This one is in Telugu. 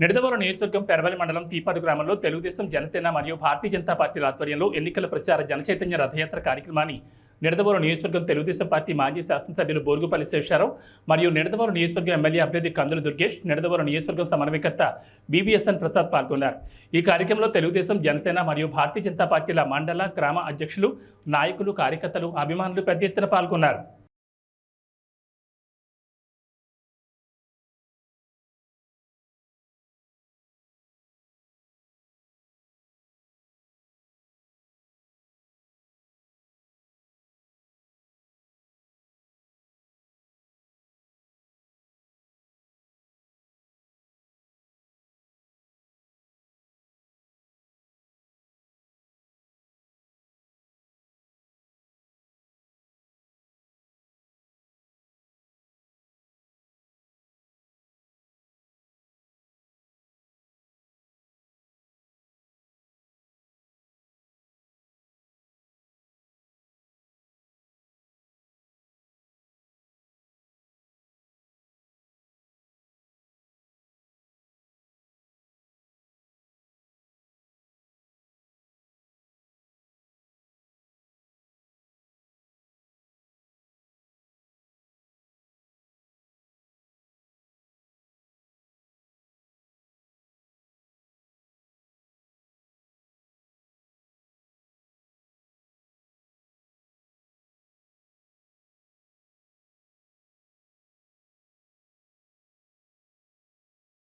నిడదవోలు నియోజకవర్గం పెరవలి మండలం తీపాడు గ్రామంలో తెలుగుదేశం జనసేన మరియు భారతీయ జనతా పార్టీల ఆధ్వర్యంలో ఎన్నికల ప్రచార జనచైతన్య రథయాత్ర కార్యక్రమాన్ని నిడదవోలు నియోజకవర్గం తెలుగుదేశం పార్టీ మాజీ శాసనసభ్యులు బోరుగుపల్లి శేషారావు మరియు నిడదవోలు నియోజకవర్గం ఎమ్మెల్యే అభ్యర్థి కందుల దుర్గేష్ నిడదవోలు నియోజకవర్గం సమన్వయకర్త బీవీఎస్ఎన్ ప్రసాద్ పాల్గొన్నారు. ఈ కార్యక్రమంలో తెలుగుదేశం జనసేన మరియు భారతీయ జనతా పార్టీల మండల గ్రామ అధ్యక్షులు నాయకులు కార్యకర్తలు అభిమానులు పెద్ద ఎత్తున పాల్గొన్నారు.